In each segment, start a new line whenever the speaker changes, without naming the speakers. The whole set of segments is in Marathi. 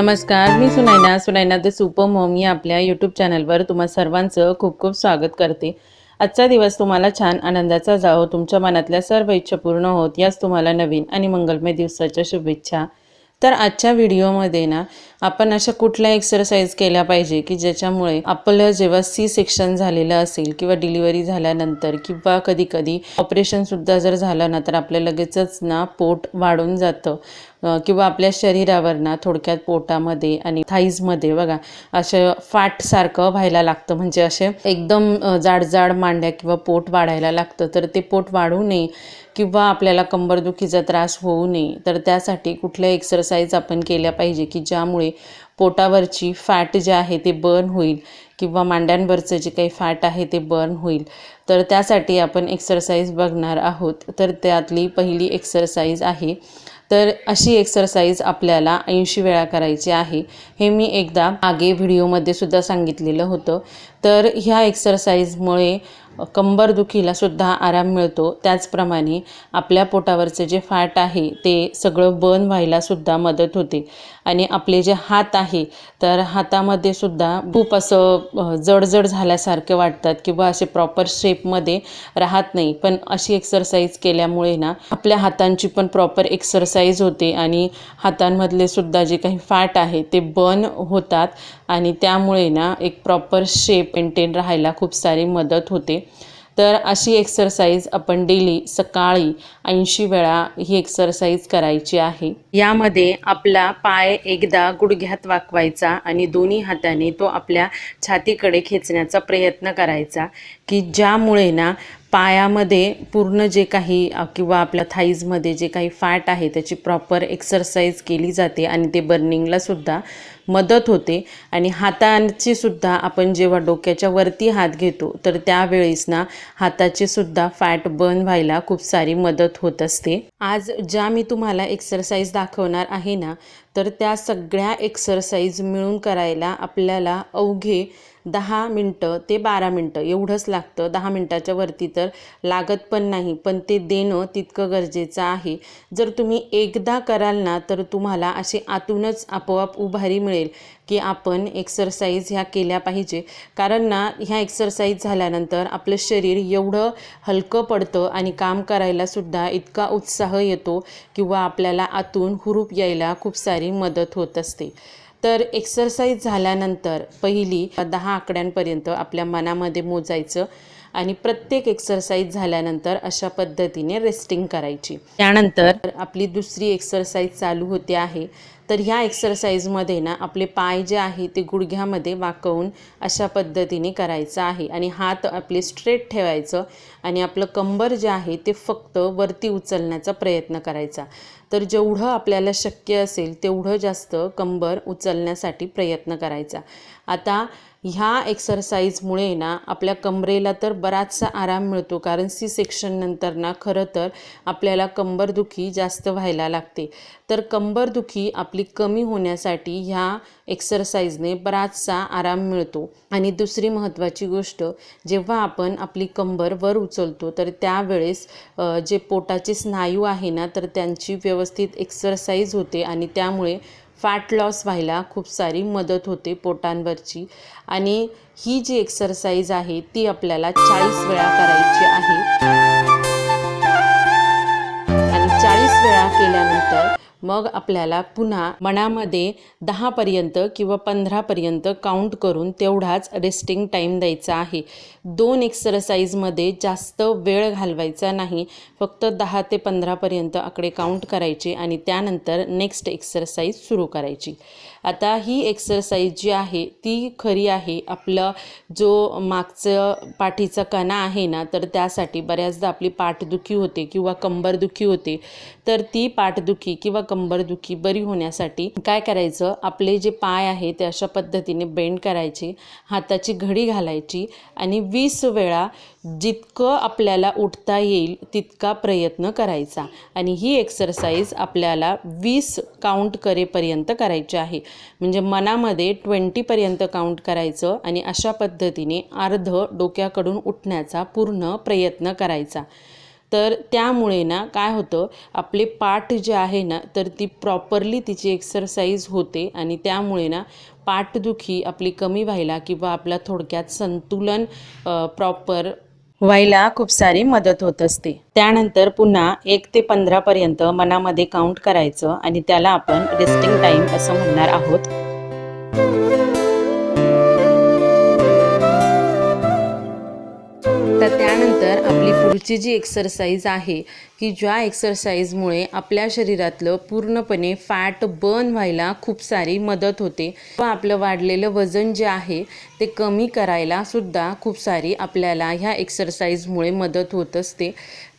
नमस्कार मी Sunaina. Sunaina the super mom या आपल्या यूट्यूब चॅनलवर तुम्हा सर्वांचं खूप खूप स्वागत करते. आजचा दिवस तुम्हाला छान आनंदाचा जावो. तुमच्या मनातल्या सर्व इच्छा पूर्ण होत. याच तुम्हाला नवीन आणि मंगलमय दिवसाच्या शुभेच्छा. तर आजच्या व्हिडिओमध्ये ना आपण अशा कुठल्या एक्सरसाइज केल्या पाहिजे की ज्याच्यामुळे आपलं जेव्हा सी सेक्शन झालेलं असेल किंवा डिलिव्हरी झाल्यानंतर किंवा कधी कधी ऑपरेशनसुद्धा जर झालं ना तर आपल्या लगेचच ना पोट वाढून जातं. किंवा आपल्या शरीरावर ना थोडक्यात पोटामध्ये आणि थाईजमध्ये बघा असं फॅटसारखं व्हायला लागतं. म्हणजे असे एकदम जाडजाड जाड जाड मांड्या किंवा पोट वाढायला लागतं. तर ते पोट वाढू नये. किंवा आपल्याला कंबरदुखीचा त्रास होऊ नये तर त्यासाठी कुठल्या एक्सरसाइज आपण केल्या पाहिजे की ज्यामुळे पोटावरची फॅट जे आहे ते बर्न होईल किंवा मांड्यांवरचं जे काही फॅट आहे ते बर्न होईल. तर त्यासाठी आपण एक्सरसाइज बघणार आहोत. तर त्यातली पहिली एक्सरसाइज आहे. तर अशी एक्सरसाइज आपल्याला ऐंशी वेळा करायची आहे. हे मी एकदा मागे व्हिडिओमध्ये सुद्धा सांगितलेलं होतं. तर ह्या एक्सरसाइजमुळे कंबरदुखीला सुद्धा आराम मिळतो. त्याचप्रमाणे आपल्या पोटावरचं जे फॅट आहे ते सगळं बर्न व्हायला सुद्धा मदत होते. आणि आपले जे हात आहे तर हातामध्ये सुद्धा खूप असं जडजड झाल्यासारखे वाटतात किंवा असे प्रॉपर शेपमध्ये राहत नाही. पण अशी एक्सरसाइज केल्यामुळे ना आपल्या हातांची पण प्रॉपर एक्सरसाइज होते आणि हातांमधले सुद्धा जे काही फॅट आहे ते बर्न होतात. आणि त्यामुळे ना एक प्रॉपर शेप मेंटेन राहायला खूप सारी मदत होते. तर अशी एक्सरसाइज आपण डेली सकाळी ऐंशी वेळा ही एक्सरसाइज करायची आहे. यामध्ये आपला पाय एकदा गुडघ्यात वाकवायचा आणि दोन्ही हाताने तो आपल्या छातीकडे खेचण्याचा प्रयत्न करायचा की ज्यामुळे ना पायामध्ये पूर्ण जे काही किंवा आपल्या थाईजमध्ये जे काही फॅट आहे त्याची प्रॉपर एक्सरसाइज केली जाते आणि ते बर्निंगलासुद्धा मदत होते. आणि हातांची सुद्धा आपण जेव्हा डोक्याच्या वरती हात घेतो तर त्यावेळेस ना हाताची सुद्धा फॅट बर्न व्हायला खूप सारी मदत होत असते. आज ज्या मी तुम्हाला एक्सरसाइज दाखवणार आहे ना तर त्या सगळ्या एक्सरसाइज मिळून करायला आपल्याला अवघे दहा मिनटं ते बारा मिनटं एवढंच लागतं. दहा मिनटाच्या वरती तर लागत पण नाही पण ते देणं तितकं गरजेचं आहे. जर तुम्ही एकदा कराल ना तर तुम्हाला अशी आतूनच आपोआप उभारी मिळेल की आपण एक्सरसाइज ह्या केल्या पाहिजे. कारण ना ह्या एक्सरसाइज झाल्यानंतर आपलं शरीर एवढं हलकं पडतं आणि काम करायलासुद्धा इतका उत्साह येतो किंवा आपल्याला आतून हुरूप यायला खूप सारी मदत होत असते. तर एक्सरसाइज झाल्यानंतर पहिली दहा आकड्यांपर्यंत आपल्या मनामध्ये मोजायचं. आणि प्रत्येक एक्सरसाइज झाल्यानंतर अशा पद्धतीने रेस्टिंग करायची. त्यानंतर आपली दुसरी एक्सरसाइज चालू होते आहे. तर ह्या एक्सरसाइजमध्ये ना आपले पाय जे आहे ते गुडघ्यामध्ये वाकवून अशा पद्धतीने करायचं आहे. आणि हात आपले स्ट्रेट ठेवायचं आणि आपलं कंबर जे आहे ते फक्त वरती उचलण्याचा प्रयत्न करायचा. तर जेवढं आपल्याला शक्य असेल तेवढं जास्त कंबर उचलण्यासाठी प्रयत्न करायचा. आता ह्या एक्सरसाइजमुळे ना आपल्या कमरेला तर बराचसा आराम मिळतो. कारण सी सेक्शन नंतर ना खरं तर आपल्याला कंबरदुखी जास्त व्हायला लागते. तर कंबरदुखी आपली कमी होण्यासाठी ह्या एक्सरसाइजने बराचसा आराम मिळतो. आणि दुसरी महत्त्वाची गोष्ट जेव्हा आपण आपली कंबर वर उचलतो तर त्यावेळेस जे पोटाचे स्नायू आहे ना तर त्यांची व्यवस्थित एक्सरसाइज होते. आणि त्यामुळे फॅट लॉस व्हायला खूप सारी मदत होते पोटांवरची. आणि ही जी एक्सरसाइज आहे ती आपल्याला चाळीस वेळा करायची आहे. आणि चाळीस वेळा केल्यानंतर मग आपल्याला पुन्हा मनामध्ये दहापर्यंत किंवा पंधरापर्यंत काउंट करून तेवढाच रेस्टिंग टाईम द्यायचा आहे. दोन एक्सरसाइजमध्ये जास्त वेळ घालवायचा नाही. फक्त दहा ते पंधरापर्यंत आकडे काउंट करायचे आणि त्यानंतर नेक्स्ट एक्सरसाइज सुरू करायची. आता ही एक्सरसाइज जी आहे ती खरी आहे. आपलं जो मागचं पाठीचा कणा आहे ना तर त्यासाठी बऱ्याचदा आपली पाठदुखी होते किंवा कंबरदुखी होते. तर ती पाठदुखी किंवा कंबरदुखी बरी होण्यासाठी काय करायचं? आपले जे पाय आहे ते अशा पद्धतीने बेंड करायचे हाताची घडी घालायची आणि वीस वेळा जितकं आपल्याला उठता येईल तितका प्रयत्न करायचा. आणि ही एक्सरसाइज आपल्याला वीस काउंट करेपर्यंत करायची आहे. म्हणजे मनामध्ये ट्वेंटीपर्यंत काउंट करायचं आणि अशा पद्धतीने अर्ध डोक्याकडून उठण्याचा पूर्ण प्रयत्न करायचा. तर त्यामुळे ना काय होतं आपले पाठ जे आहे ना तर ती प्रॉपरली तिची एक्सरसाइज होते आणि त्यामुळे ना पाठदुखी आपली कमी व्हायला किंवा आपला थोडक्यात संतुलन प्रॉपर व्हायला खूप सारी मदत होत असते. त्यानंतर पुन्हा एक ते पंधरापर्यंत मनामध्ये काउंट करायचं आणि त्याला आपण रेस्टिंग टाईम असं म्हणणार आहोत. तर त्यानंतर आपली पुढची जी एक्सरसाइज आहे की ज्या एक्सरसाइजमुळे आपल्या शरीरातलं पूर्णपणे फॅट बर्न व्हायला खूप सारी मदत होते. व आपलं वाढलेलं वजन जे आहे ते कमी करायला सुद्धा खूप सारी आपल्याला ह्या एक्सरसाइजमुळे मदत होत असते.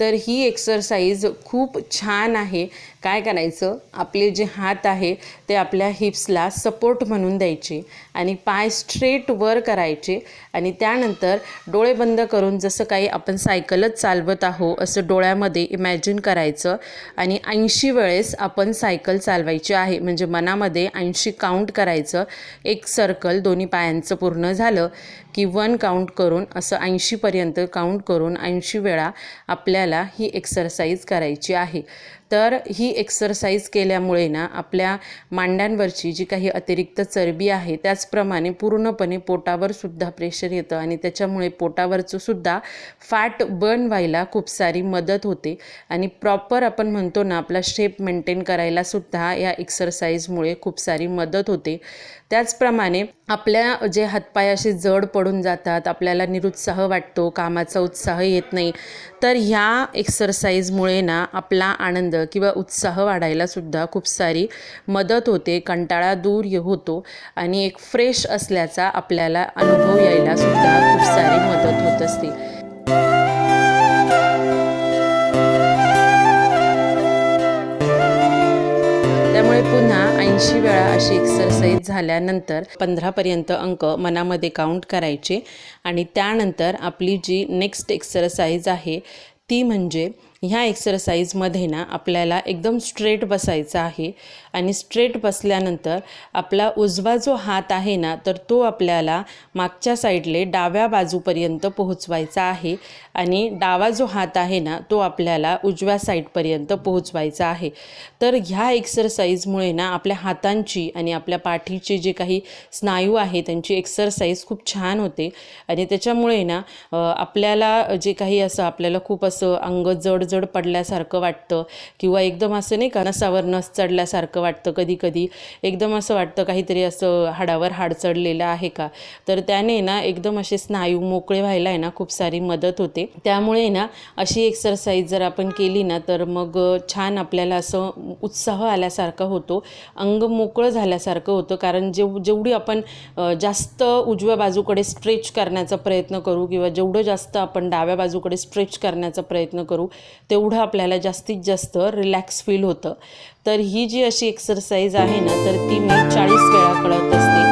तर ही एक्सरसाइज खूप छान आहे. काय करायचं? आपले जे हात आहे ते आपल्या हिप्सला सपोर्ट म्हणून द्यायचे आणि पाय स्ट्रेट वर करायचे आणि त्यानंतर डोळे बंद करून जसं काही आपण सायकलच चालवत आहो असं डोळ्यामध्ये इमॅजिन करायचं आणि ऐंशी वेळेस आपण सायकल चालवायची आहे. म्हणजे मनामध्ये ऐंशी काउंट करायचं. एक सर्कल दोन्ही पायांचं पूर्ण झालं. की वन काउंट करून असं ऐंशीपर्यंत काउंट करून ऐंशी वेळा आपल्याला ही एक्सरसाइज करायची आहे. तर ही एक्सरसाइज केल्यामुळे ना आपल्या मांड्यांवरची जी काही अतिरिक्त चरबी आहे त्याचप्रमाणे पूर्णपणे पोटावर सुद्धा प्रेशर येतं आणि त्याच्यामुळे पोटावरचं सुद्धा फॅट बर्न व्हायला खूप सारी मदत होते. आणि प्रॉपर आपण म्हणतो ना आपला शेप मेंटेन करायला सुद्धा या एक्सरसाइजमुळे खूप सारी मदत होते. त्याचप्रमाणे आपल्या जे हातपाय असे जड पडून जातात आपल्याला निरुत्साह वाटतो कामाचा उत्साह येत नाही तर ह्या एक्सरसाइजमुळे ना आपला आनंद किंवा उत्साह वाढायला सुद्धा खूप सारी मदत होते कंटाळा दूर होतो आणि एक फ्रेश असल्याचा आपल्याला अनुभव यायला सुद्धा खूप सारी मदत होत असते. त्यामुळे पुन्हा ऐंशी वेळा अशी एक्सरसाइज झाल्यानंतर पंधरापर्यंत अंक मनामध्ये काउंट करायचे आणि त्यानंतर आपली जी नेक्स्ट एक्सरसाइज आहे ती म्हणजे ह्या एक्सरसाइजमध्ये ना आपल्याला एकदम स्ट्रेट बसायचं आहे. आणि स्ट्रेट बसल्यानंतर आपला उजवा जो हात आहे ना तर तो आपल्याला मागच्या साईडले डाव्या बाजूपर्यंत पोहोचवायचा आहे. आणि डावा जो हात आहे ना तो आपल्याला उजव्या साईडपर्यंत पोहोचवायचा आहे. तर ह्या एक्सरसाइजमुळे ना आपल्या हातांची आणि आपल्या पाठीचे जे काही स्नायू आहे त्यांची एक्सरसाइज खूप छान होते. आणि त्याच्यामुळे ना आपल्याला जे काही असं आपल्याला खूप असं अंग जड जड पडल्यासारखं वाटतं किंवा एकदम असं नाही का नसावर नस चढल्यासारखं वाटतं कधी कधी एकदम असं वाटतं काहीतरी असं हाडावर हाड चढलेलं आहे का? तर त्याने ना एकदम असे स्नायू मोकळे व्हायला आहे ना खूप सारी मदत होते. त्यामुळे ना अशी एक्सरसाइज जर आपण केली ना तर मग छान आपल्याला असं उत्साह आल्यासारखं होतो. अंग मोकळं झाल्यासारखं होतं. कारण जेव जेवढी आपण जास्त उजव्या बाजूकडे स्ट्रेच करण्याचा प्रयत्न करू किंवा जेवढं जास्त आपण डाव्या बाजूकडे स्ट्रेच करण्याचा प्रयत्न करू तेवढं आपल्याला जास्तीत जास्त रिलॅक्स फील होतं. तर ही जी अशी एक्सरसाइज आहे ना तर ती मी चाळीस वेळा कळत असते.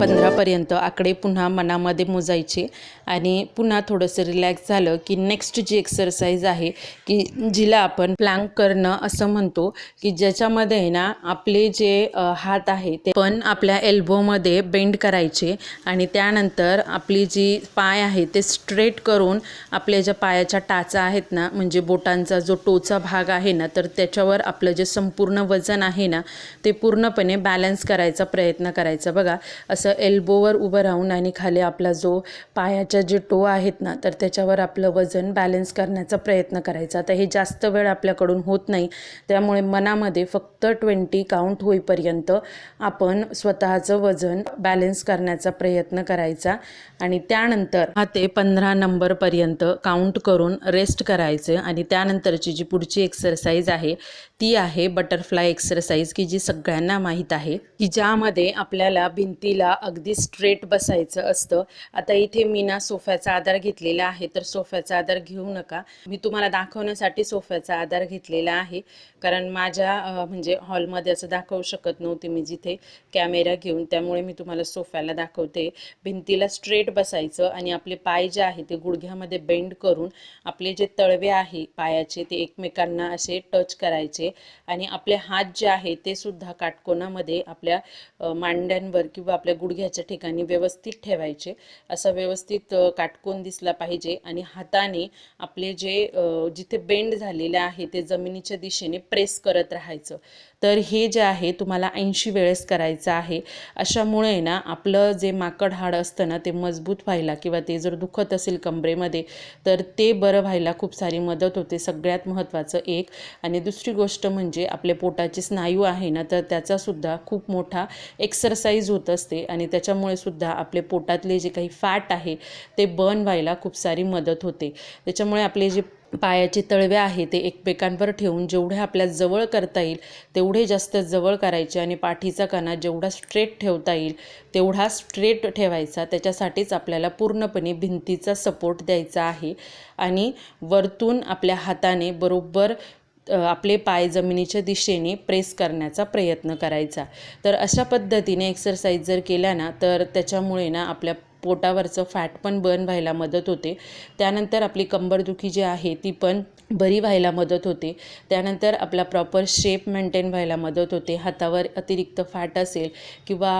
पंधरापर्यंत आकडे पुन्हा मनामध्ये मोजायचे आणि पुन्हा थोडंसं रिलॅक्स झालं की नेक्स्ट जी एक्सरसाइज आहे की जिला आपण प्लँक करणं असं म्हणतो की ज्याच्यामध्ये आहे ना आपले जे हात आहे ते पण आपल्या एल्बोमध्ये बेंड करायचे आणि त्यानंतर आपली जी पाय आहे ते स्ट्रेट करून आपल्या ज्या पायाच्या टाचा आहेत ना म्हणजे बोटांचा जो टोचा भाग आहे ना तर त्याच्यावर आपलं जे संपूर्ण वजन आहे ना ते पूर्णपणे बॅलन्स करायचा प्रयत्न करायचा बघा. असं एल्बोवर उभं राहून आणि खाली आपला जो पायाच्या जे टो आहेत ना तर त्याच्यावर आपलं वजन बॅलन्स करण्याचा प्रयत्न करायचा. आता हे जास्त वेळ आपल्याकडून होत नाही. त्यामुळे मनामध्ये फक्त ट्वेंटी काउंट होईपर्यंत आपण स्वतःचं वजन बॅलन्स करण्याचा प्रयत्न करायचा. आणि त्यानंतर हा ते पंधरा नंबरपर्यंत काउंट करून रेस्ट करायचं. आणि त्यानंतरची जी पुढची एक्सरसाइज आहे ती आहे बटरफ्लाय एक्सरसाइज की जी सगळ्यांना माहीत आहे की ज्यामध्ये आपल्याला भिंतीला अगदी स्ट्रेट बसायचं असतं. आता इथे मी ना सोफ्याचा आधार घेतलेला आहे तर सोफ्याचा आधार घेऊ नका. मी तुम्हाला दाखवण्यासाठी सोफ्याचा आधार घेतलेला आहे. कारण माझ्या म्हणजे हॉलमध्ये असं दाखवू शकत नव्हते मी जिथे कॅमेरा घेऊन. त्यामुळे मी तुम्हाला सोफ्याला दाखवते. भिंतीला स्ट्रेट बसायचं आणि आपले पाय जे आहे ते गुडघ्यामध्ये बेंड करून आपले जे तळवे आहे पायाचे ते एकमेकांना असे टच करायचे आणि आपले हात जे आहे ते सुद्धा काटकोनामध्ये आपल्या मांड्यांवर किंवा आपल्या गुड गुडघ्याच्या ठिकाणी व्यवस्थित ठेवायचे. असा व्यवस्थित काटकोन दिसला पाहिजे आणि हाताने आपले जे जिथे बेंड झालेले आहे ते जमिनीच्या दिशेने प्रेस करत राहायचं. तर हे जे आहे तुम्हाला ऐंशी वेळेस करायचं आहे. अशामुळे ना आपलं जे माकड हाड असतं ना ते मजबूत व्हायला किंवा ते जर दुखत असेल कमरेमध्ये तर ते बरं व्हायला खूप सारी मदत होते. सगळ्यात महत्त्वाचं एक. आणि दुसरी गोष्ट म्हणजे आपले पोटाचे स्नायू आहे ना तर त्याचासुद्धा खूप मोठा एक्सरसाइज होत असते. आणि त्याच्यामुळे सुद्धा आपले पोटातले जे काही फॅट आहे ते बर्न व्हायला खूप सारी मदत होते. त्याच्यामुळे आपले जे पायाचे तळवे आहे ते एकमेकांवर ठेवून जेवढे आपल्या जवळ करता येईल तेवढे जास्त जवळ करायचे आणि पाठीचा कणा जेवढा स्ट्रेट ठेवता येईल तेवढा स्ट्रेट ठेवायचा. त्याच्यासाठीच आपल्याला पूर्णपणे भिंतीचा सपोर्ट द्यायचा आहे. आणि वरतून आपल्या हाताने बरोबर आपले पाय जमिनीच्या दिशेने प्रेस करण्याचा प्रयत्न करायचा. तर अशा पद्धतीने एक्सरसाइज जर केल्या ना तर त्याच्यामुळे ना आपल्या पोटावरचं फॅट पण बर्न व्हायला मदत होते. त्यानंतर आपली कंबरदुखी जी आहे ती पण बरी व्हायला मदत होते. त्यानंतर आपला प्रॉपर शेप मेंटेन व्हायला मदत होते. हातावर अतिरिक्त फॅट असेल किंवा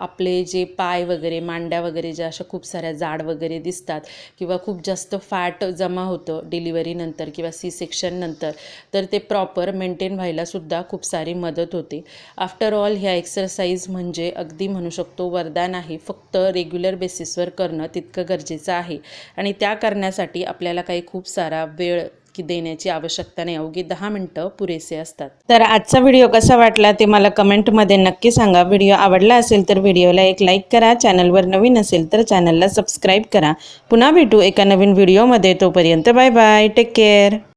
आपले जे पाय वगैरे मांड्या वगैरे ज्या अशा खूप साऱ्या जाड वगैरे दिसतात किंवा खूप जास्त फॅट जमा होतं डिलिव्हरीनंतर किंवा सी सेक्शननंतर तर ते प्रॉपर मेंटेन व्हायलासुद्धा खूप सारी मदत होते. आफ्टर ऑल ह्या एक्सरसाइज म्हणजे अगदी म्हणू शकतो वरदान आहे. फक्त रेग्युलर बेसिस बेसिसवर करणं तितकं गरजेचं आहे. आणि त्या करण्यासाठी आपल्याला काही खूप सारा वेळ की देण्याची आवश्यकता नाही. अवघी दहा मिनटं पुरेसे असतात. तर आजचा व्हिडिओ कसा वाटला ते मला कमेंटमध्ये नक्की सांगा. व्हिडिओ आवडला असेल तर व्हिडिओला एक लाईक करा. चॅनलवर नवीन असेल तर चॅनलला सबस्क्राईब करा. पुन्हा भेटू एका नवीन व्हिडिओमध्ये. तोपर्यंत बाय बाय. Take care.